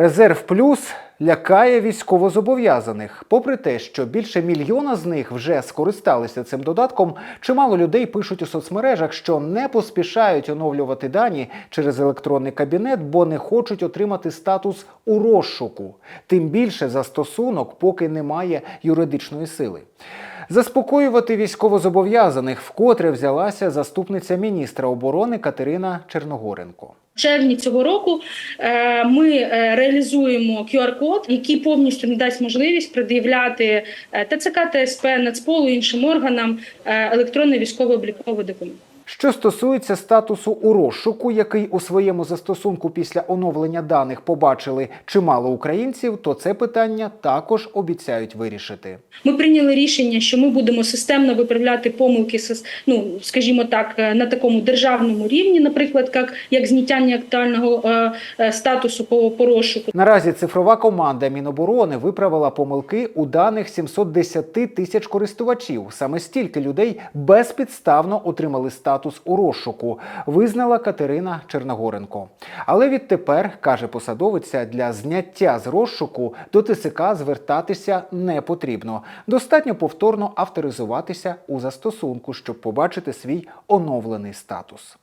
Резерв плюс лякає військовозобов'язаних. Попри те, що більше мільйона з них вже скористалися цим додатком, чимало людей пишуть у соцмережах, що не поспішають оновлювати дані через електронний кабінет, бо не хочуть отримати статус у розшуку. Тим більше застосунок поки немає юридичної сили. Заспокоювати військовозобов'язаних вкотре взялася заступниця міністра оборони Катерина Черногоренко. В червні цього року е, ми е, реалізуємо QR-код, який повністю надасть можливість пред'являти е, ТЦК, ТСП, Нацполу іншим органам електронний військово-обліковий документ. Що стосується статусу у розшуку, який у своєму застосунку після оновлення даних побачили чимало українців, то це питання також обіцяють вирішити. Ми прийняли рішення, що ми будемо системно виправляти помилки, ну скажімо так, е, на такому державному рівні, наприклад, як, як зняття неактуального е, е, статусу по, по розшуку. Наразі цифрова команда Міноборони виправила помилки у даних 710 тисяч користувачів. Саме стільки людей безпідставно отримали статус у розшуку, визнала Катерина Черногоренко. Але відтепер, каже посадовиця, для зняття з розшуку до ТСК звертатися не потрібно. Достатньо повторно авторизуватися у застосунку, щоб побачити свій оновлений статус.